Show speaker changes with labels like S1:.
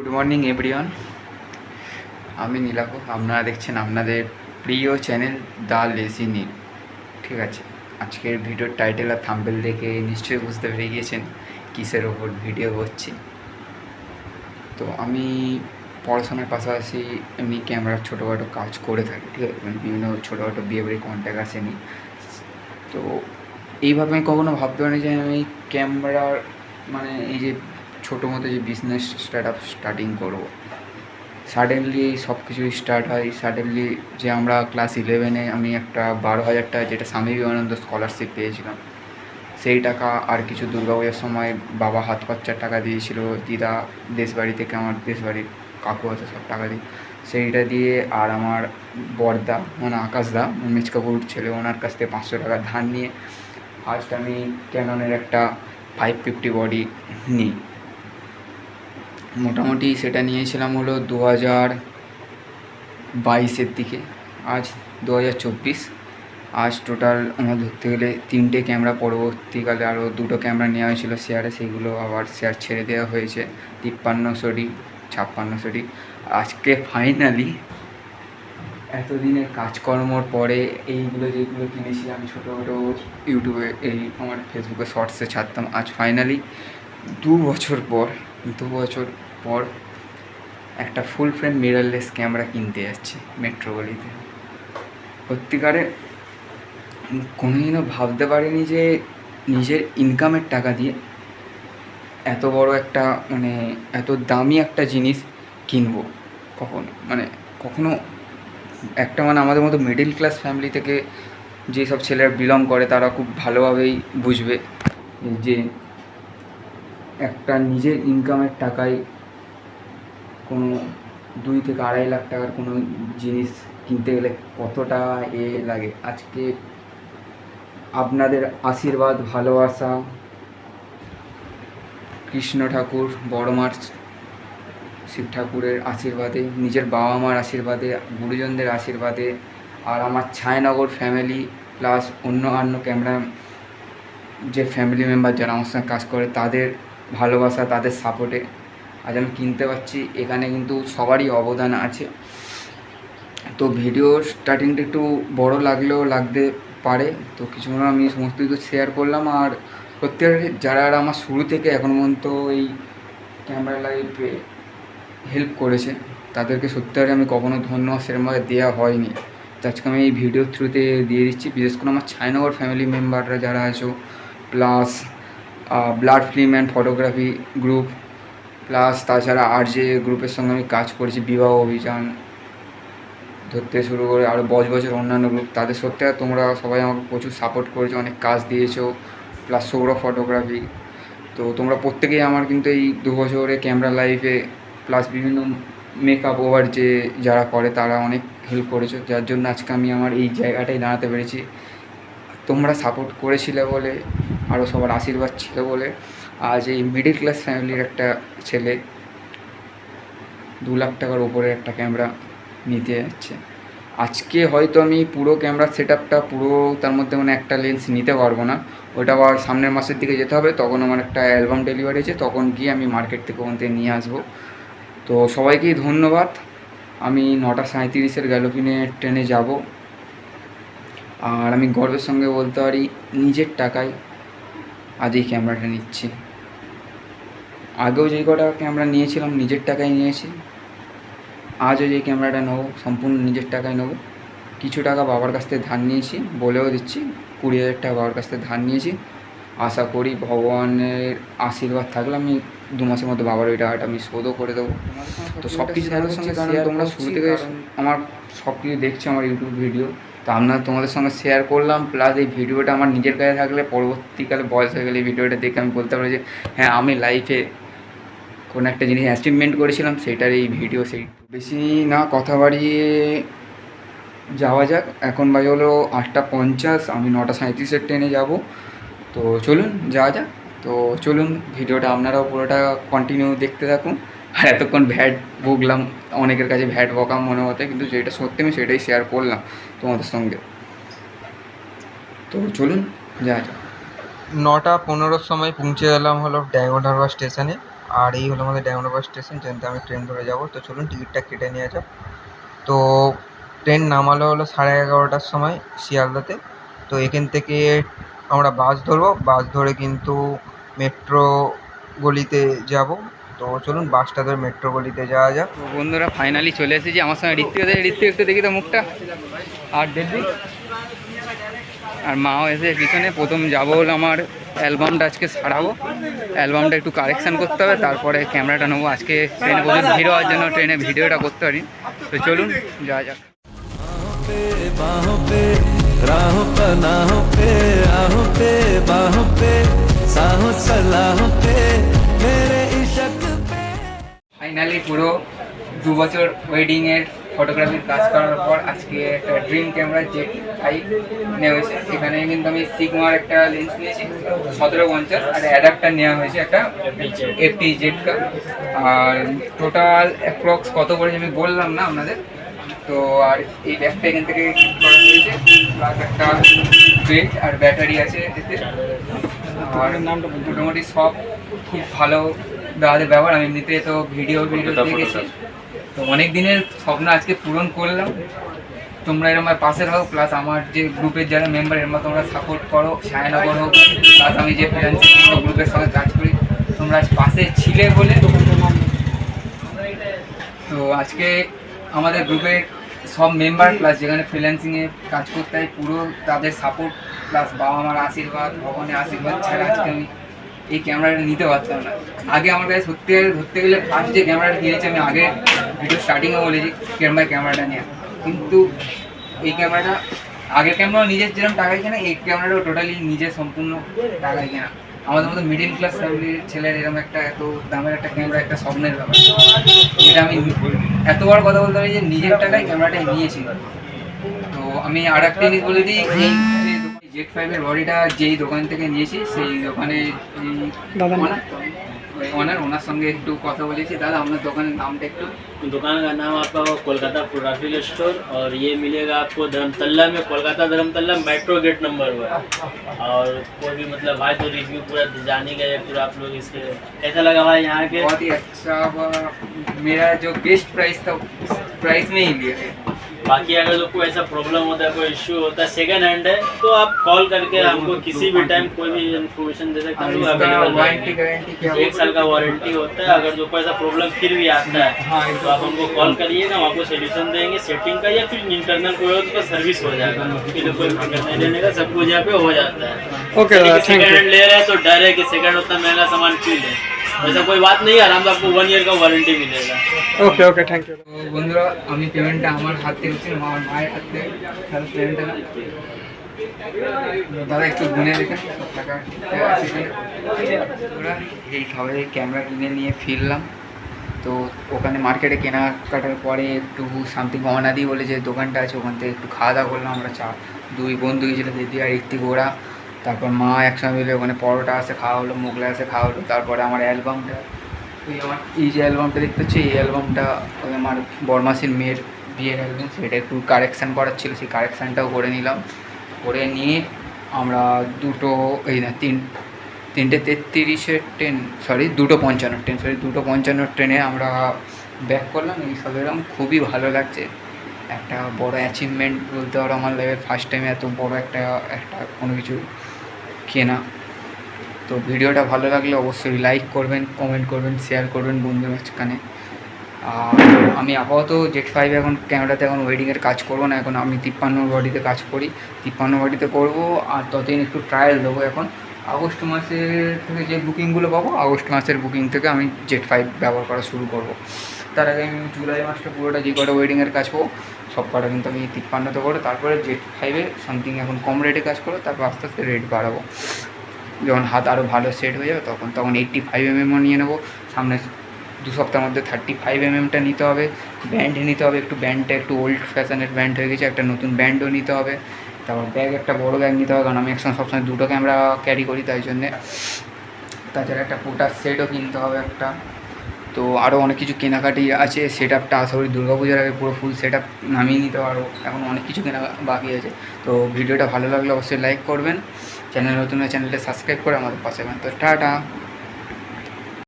S1: Good morning everyone আমি নীলাভ আপনারা দেখছেন আপনাদের প্রিয় চ্যানেল দ্য লেসি নীল। ঠিক আছে? আজকের ভিডিওর টাইটেল আর থাম্বেল দেখে নিশ্চয়ই বুঝতে পেরে গিয়েছেন কিসের ওপর ভিডিও করছি তো আমি পড়াশোনার পাশাপাশি এমনি ক্যামেরার ছোটোখাটো কাজ করে থাকি, ঠিক আছে? মানে বিভিন্ন ছোটোখাটো বিয়ে বাড়ির কন্ট্যাক্ট আসেনি তো এইভাবে আমি কখনো ভাবতে পারিনি যে আমি ক্যামেরার মানে এই যে ছোটো মতো যে বিজনেস স্টার্ট আপ স্টার্টিং করব। সাডেনলি সব কিছুই স্টার্ট হয়। সাডেনলি যে আমরা ক্লাস ইলেভেনে আমি একটা বারো হাজার টাকা যেটা স্বামী বিবেকানন্দ স্কলারশিপ পেয়েছিলাম, সেই টাকা আর কিছু দুর্গাপূজার সময় বাবা হাত খরচার টাকা দিয়েছিল, দিদা দেশবাড়ি থেকে আমার দেশবাড়ির কাকু আছে সব টাকা দিয়ে। সেইটা দিয়ে আর আমার বর্দা মানে আকাশদা মেজ কাকুর ছেলে, ওনার কাছ থেকে পাঁচশো টাকা ধার নিয়ে ফার্স্ট আমি ক্যাননের একটা ফাইভ ফিফটি বডি নিই। মোটামুটি সেটা নিয়েছিলাম হলো দু হাজার বাইশের দিকে। আজ দু হাজার চব্বিশ। আজ টোটাল আমার ধরতে গেলে তিনটে ক্যামেরা পরবর্তীকালে আরও দুটো ক্যামেরা নেওয়া হয়েছিল শেয়ারে সেইগুলো আবার শেয়ার ছেড়ে দেওয়া হয়েছে। তিপ্পান্নশো ডি ছাপ্পান্নশো ডি আজকে ফাইনালি এতদিনের কাজকর্মর পরে এইগুলো যেগুলো কিনেছি আমি ছোটো ছোটো ইউটিউবে এই আমার ফেসবুকে শর্টসে ছাড়তাম। আজ ফাইনালি দু বছর পর, দু বছর পর একটা ফুল ফ্রেম মিররলেস ক্যামেরা কিনতে যাচ্ছে মেট্রো গলিতে সত্যিকারে কোনোদিনও ভাবতে পারিনি যে নিজের ইনকামের টাকা দিয়ে এত বড় একটা মানে এত দামি একটা জিনিস কিনবো। কখনো মানে কখনো একটা মানে আমাদের মতো মিডিল ক্লাস ফ্যামিলি থেকে যেসব ছেলেরা বিলং করে তারা খুব ভালোভাবেই বুঝবে যে একটা নিজের ইনকামের টাকায় কোনো দুই থেকে আড়াই লাখ টাকার কোনো জিনিস কিনতে গেলে কতটা এ লাগে? আজকে আপনাদের আশীর্বাদ, ভালোবাসা, কৃষ্ণ ঠাকুর, বড় মার শিব ঠাকুরের আশীর্বাদে, নিজের বাবা মার আশীর্বাদে, গুরুজনদের আশীর্বাদে, আর আমার ছায়ানগর ফ্যামিলি প্লাস অন্য অন্য ক্যামেরা যে ফ্যামিলি মেম্বার যারা আমার সঙ্গে কাজ করে, তাদের ভালোবাসা, তাদের সাপোর্টে আজ আমি কিনতে পারছি, এখানে কিন্তু সবারই অবদান আছে। তো ভিডিও স্টার্টিংটা একটু বড় লাগলেও লাগতে পারে। তো কিছু না, আমি সমস্ত কিছু শেয়ার করলাম। আর প্রত্যেক যারা আমার শুরু থেকে এখন পর্যন্ত এই ক্যামেরা লাইফে হেল্প করেছে, তাদেরকে সত্যি আমি কখনো ধন্যবাদ সেরকমভাবে দেওয়া হয়নি। তো আজকে আমি এই ভিডিওর থ্রুতে দিয়ে দিচ্ছি। বিশেষ করে আমার ছায়নগর ফ্যামিলি মেম্বাররা যারা আছো plus blood film and photography group plus তাছাড়া আর যে গ্রুপের সঙ্গে আমি কাজ করেছি, বিবাহ অভিযান। ধরতে শুরু করে আরও বছ বছর অন্যান্য গ্রুপ তাদের সত্যি তোমরা সবাই আমাকে প্রচুর সাপোর্ট করেছ, অনেক কাজ দিয়েছ প্লাস সৌরভ ফটোগ্রাফি তো তোমরা প্রত্যেকেই আমার কিন্তু এই দু বছরে ক্যামেরা লাইফে প্লাস বিভিন্ন মেকআপ ওভার যে যারা করে, তারা অনেক হেল্প করেছ। যার জন্য আজকে আমি আমার এই জায়গাটায় দাঁড়াতে পেরেছি। তোমরা সাপোর্ট করেছিলে বলে আরও সবার আশীর্বাদ ছিল বলে আজ এই মিডিল ক্লাস ফ্যামিলির একটা ছেলে দু লাখ টাকার ওপরে একটা ক্যামেরা নিতে যাচ্ছে। আজকে হয়তো আমি পুরো ক্যামেরা সেট আপটা পুরো তার মধ্যে মানে একটা লেন্স নিতে পারব না। ওটা আবার সামনের মাসের দিকে যেতে হবে, তখন আমার একটা অ্যালবাম ডেলিভারি আছে, তখন গিয়ে আমি মার্কেট থেকে ওখান থেকে নিয়ে আসব। তো সবাইকেই ধন্যবাদ। আমি নটা সাঁইত্রিশের গ্যালোপিনে ট্রেনে যাব। আর আমি গর্বের সঙ্গে বলতে পারি, নিজের টাকায় আজ এই ক্যামেরাটা নিচ্ছি। আগেও যেই কটা ক্যামেরা নিয়েছিলাম নিজের টাকায় নিয়েছি। আজও যে ক্যামেরাটা নেব সম্পূর্ণ নিজের টাকায় নেব। কিছু টাকা বাবার কাছ থেকে ধার নিয়েছি বলেও দিচ্ছি কুড়ি হাজার টাকা বাবার কাছ থেকে ধার নিয়েছি। আশা করি ভগবানের আশীর্বাদ থাকলে আমি দু মাসের মধ্যে বাবার ওই টাকাটা আমি শোধও করে দেবো। তো সব কিছু তোমাদের সঙ্গে কারণ তোমরা শুরু থেকে আমার সব কিছু দেখছ আমার ইউটিউব ভিডিও তো আপনার তোমাদের সঙ্গে শেয়ার করলাম প্লাস এই ভিডিওটা আমার নিজের কাছে থাকলে পরবর্তীকালে বয়স হয়ে গেলে এই ভিডিওটা দেখে আমি বলতে পারি যে হ্যাঁ আমি লাইফে কোনো একটা জিনিস অ্যাচিভমেন্ট করেছিলাম, সেটার এই ভিডিও সেই বেশি না, কথা বাড়িয়ে যাওয়া যাক। এখন বাজে হলো আটটা পঞ্চাশ, আমি নটা সাঁত্রিশের ট্রেনে যাব। তো চলুন, যাওয়া যাক। তো চলুন, ভিডিওটা আপনারাও পুরোটা কন্টিনিউ দেখতে থাকুন। আর এতক্ষণ ভ্যাট ভুগলাম, অনেকের কাছে ভ্যাট বকাম মনে হতে, কিন্তু যেটা সত্যি আমি সেটাই শেয়ার করলাম তোমাদের সঙ্গে। তো চলুন যা যাক।
S2: নটা পনেরোর সময় পৌঁছে গেলাম হলো ডায়মন্ড হারবার স্টেশনে আর এই হলো আমাদের ড্যামনগর স্টেশন যেখান আমি ট্রেন ধরে যাব। তো চলুন, টিকিটটা কেটে নিয়ে যাক। তো ট্রেন নামালো হলো সাড়ে এগারোটার সময় শিয়ালদাতে। তো এখান থেকে আমরা বাস ধরবো। বাস ধরে কিন্তু মেট্রো গলিতে যাব। তো চলুন বাসটা ধরে মেট্রো গলিতে যাওয়া যাক
S1: তো বন্ধুরা ফাইনালি চলে এসেছি আমার সঙ্গে ঋত্বিক আছে ঋত্বিক একটু দেখি তো মুখটা আর দেখবি আর মাও এসে পিছনে প্রথম যাবো হলো আমার অ্যালবামটা আজকে সারাবো অ্যালবামটা একটু কারেকশান করতে হবে তারপরে ক্যামেরাটা নেবো আজকে ট্রেনে প্রচুর ভিড় হওয়ার জন্য ট্রেনে ভিডিওটা করতে পারি তো চলুন যাওয়া যাক
S3: पे बाहों पे राहों पनाहों पे आहों पे बाहों पे साहों सलाहों पे मेरे इशक पे
S1: ফাইনালি পুরো দু বছর ওয়েডিংয়ের ফটোগ্রাফির কাজ করার পর আজকে একটা ড্রিম ক্যামেরা জেড ফাইভ নেওয়া হয়েছে। এখানে কিন্তু আমি সিগমার একটা লেন্স নিয়েছি, সতেরো পঞ্চাশ, আর অ্যাডাপ্টার নেওয়া হয়েছে একটা এফটি জেড কা আর টোটাল অ্যাপ্রক্স কত পড়েছে আমি বললাম না আপনাদের। তো আর এই ব্যাগটা এখান থেকে করা হয়েছে প্লাস একটা বেল্ট আর ব্যাটারি আছে এতে। আর মোটামুটি সব খুব ভালো দাদাদের ব্যবহার। আমি এমনিতে তো ভিডিও ভিডিও দেখেছি। তো অনেক দিনের স্বপ্ন আজকে পূরণ করলাম। তোমরা এরকম পাশে থাকো প্লাস আমার যে গ্রুপের যারা মেম্বার এর মধ্যে তোমরা সাপোর্ট করো। সায়নগর হোক প্লাস আমি যে ফ্রিল্যান্সিং গ্রুপের সঙ্গে কাজ করি। তোমরা আজ পাশে ছিলে বলে। তো আজকে আমাদের গ্রুপের সব মেম্বার প্লাস যেখানে ফ্রিল্যান্সিংয়ে কাজ করতে হয় পুরো তাদের সাপোর্ট প্লাস বাবা মার আশীর্বাদ ভগবানের আশীর্বাদ ছাড়া আজকে আমি এই ক্যামেরাটা নিতে পারতাম না। আগে আমার কাছে সত্যি ধরতে গেলে ফার্স্ট যে ক্যামেরাটা কিনেছি, আমি আগে ভিডিও স্টার্টিংয়ে বলেছি ক্যামেরা ক্যামেরাটা নিয়ে। কিন্তু এই ক্যামেরাটা, আগের ক্যামেরা নিজের যেরকম টাকায় কেনা, এই ক্যামেরাটাও টোটালি নিজের সম্পূর্ণ টাকায় কেনা। আমাদের মতো মিডিল ক্লাস ফ্যামিলির ছেলের এরকম একটা এত দামের একটা ক্যামেরা একটা স্বপ্নের ব্যাপার। এটা আমি এত বড় কথা বলতে পারি যে নিজের টাকায় ক্যামেরাটা নিয়েছি। তো আমি আর একটা জিনিস বলে দিই, এই জেড ফাইভের বডিটা যেই দোকান থেকে নিয়েছি সেই দোকানে ওনার ওনার সঙ্গে একটু কথা বলেছি দাদা আপনার দোকানের নামটা একটু
S4: दुकान का नाम आपका वो कोलकाता फोटोग्राफिक स्टोर और ये मिलेगा आपको धर्मतल्ला में Kolkata Dharmatala metro gate number हुआ और कोई भी मतलब भाई तो रिव्यू पूरा जाने गए पूरा आप लोग इसके कैसा लगा भाई यहाँ के
S1: बहुत ही अच्छा हुआ मेरा जो बेस्ट प्राइस था उस प्राइस में ही लिया है
S4: बाकी अगर जो कोई ऐसा प्रॉब्लम होता है कोई इश्यू होता है सेकंड हैंड है तो आप कॉल करके हमको किसी भी टाइम कोई भी इन्फॉर्मेशन दे सकते हैं अवेलेबल एक साल का वारंटी होता है अगर जो कोई ऐसा प्रॉब्लम फिर भी आता है
S1: हाँ
S4: तो आप हमको कॉल करिएगा हम आपको सोल्यूशन देंगे सेटिंग का या फिर इंटरनल कोई हो तो उसका सर्विस हो जाएगा। कोई दिक्कत नहीं लेने का सब कुछ यहाँ पे हो जाता है। जैसे सेकंड. हैंड ले रहे हैं तो डर है कि सेकंड उतना महँगा सामान क्यों ले? ऐसा कोई बात नहीं है आराम से आपको वन ईयर का वारंटी मिलेगा
S2: ওকে ওকে থ্যাংক ইউ
S1: তো বন্ধুরা আমি পেমেন্টটা আমার হাত থেকে হচ্ছে আমার মায়ের হাত থেকে তাহলে পেমেন্টটা না দাদা একটু গুনে দেখেন সব টাকা আছে কিনা। বন্ধুরা, এই সবাই ক্যামেরা কিনে নিয়ে ফিরলাম তো ওখানে মার্কেটে কেনাকাটার পরে একটু সামথিং অনাদি বলে যে দোকানটা আছে ওখান থেকে একটু খাওয়া দাওয়া করলাম আমরা চা দুই বন্ধু গিয়েছিল দিদি আর ঋত্বিক ওরা তারপর মা একসঙ্গে মিলে ওখানে পরোটা আসে খাওয়া হলো মোগলাই আসে খাওয়া হলো তারপরে আমার অ্যালবামটা ওই আমার, এই যে অ্যালবামটা দেখতে হচ্ছে এই অ্যালবামটা ওই আমার বরমাসির মেয়ের বিয়ের অ্যালবাম সেটা একটু কারেকশান করার ছিল, সেই কারেকশানটাও করে নিলাম। করে নিয়ে আমরা দুটো, এই না, তিন, তিনটে তেত্রিশের ট্রেন সরি দুটো পঞ্চান্ন ট্রেন সরি দুটো পঞ্চান্ন ট্রেনে আমরা ব্যাক করলাম। এই সব এরকম খুবই ভালো লাগছে। একটা বড় অ্যাচিভমেন্ট বলতে পারো আমার লাইফের ফার্স্ট টাইম এত বড় একটা একটা কোনো কিছু কেনা। তো ভিডিওটা ভালো লাগলে অবশ্যই লাইক করবেন কমেন্ট করবেন শেয়ার করবেন বন্ধুদের মাঝখানে। আর আমি আপাতত জেট ফাইভ এখন ক্যামেরাতে এখন ওয়েডিংয়ের কাজ করব না, এখন আমি তিপ্পান্ন বডিতে কাজ করি। তিপ্পান্ন বডিতে করব আর ততদিন একটু ট্রায়াল দেবো এখন। আগস্ট মাসের থেকে যে বুকিংগুলো পাবো, আগস্ট মাসের বুকিং থেকে আমি জেট ফাইভ ব্যবহার করা শুরু করব। তার আগে আমি জুলাই মাসটা পুরোটা যে কটা ওয়েডিংয়ের কাজ করব সব কটা কিন্তু আমি তিপ্পান্নতে করব তারপরে জেট ফাইভে সামথিং এখন কম রেটে কাজ করো তারপর আস্তে আস্তে রেট বাড়াবো। যখন হাত আরও ভালো সেট হয়ে যাবে তখন তখন এইট্টি ফাইভ এমএমও নিয়ে নেব। সামনে দু সপ্তাহের মধ্যে থার্টি ফাইভ এমএমটা নিতে হবে। ব্যান্ড নিতে হবে, একটু ব্যান্ডটা একটু ওল্ড ফ্যাশনের ব্যান্ড হয়ে গেছে, একটা নতুন ব্যান্ডও নিতে হবে। তারপর ব্যাগ একটা বড় ব্যাগ নিতে হবে, কারণ আমি একসঙ্গে সবসময় দুটো ক্যামেরা ক্যারি করি, তাই জন্যে। তাছাড়া একটা পোটার সেটও কিনতে হবে একটা। তো আরও অনেক কিছু কেনাকাটি আছে সেট আপটা আশা করি পুজোর আগে পুরো ফুল সেট আপ নামিয়ে নিতে পারব। এখন অনেক কিছু কেনা বাকি আছে। তো ভিডিওটা ভালো লাগলে অবশ্যই লাইক করবেন। চ্যানেল নতুন চ্যানেলটা সাবস্ক্রাইব করে আমাদের পাশে। তো টাটা!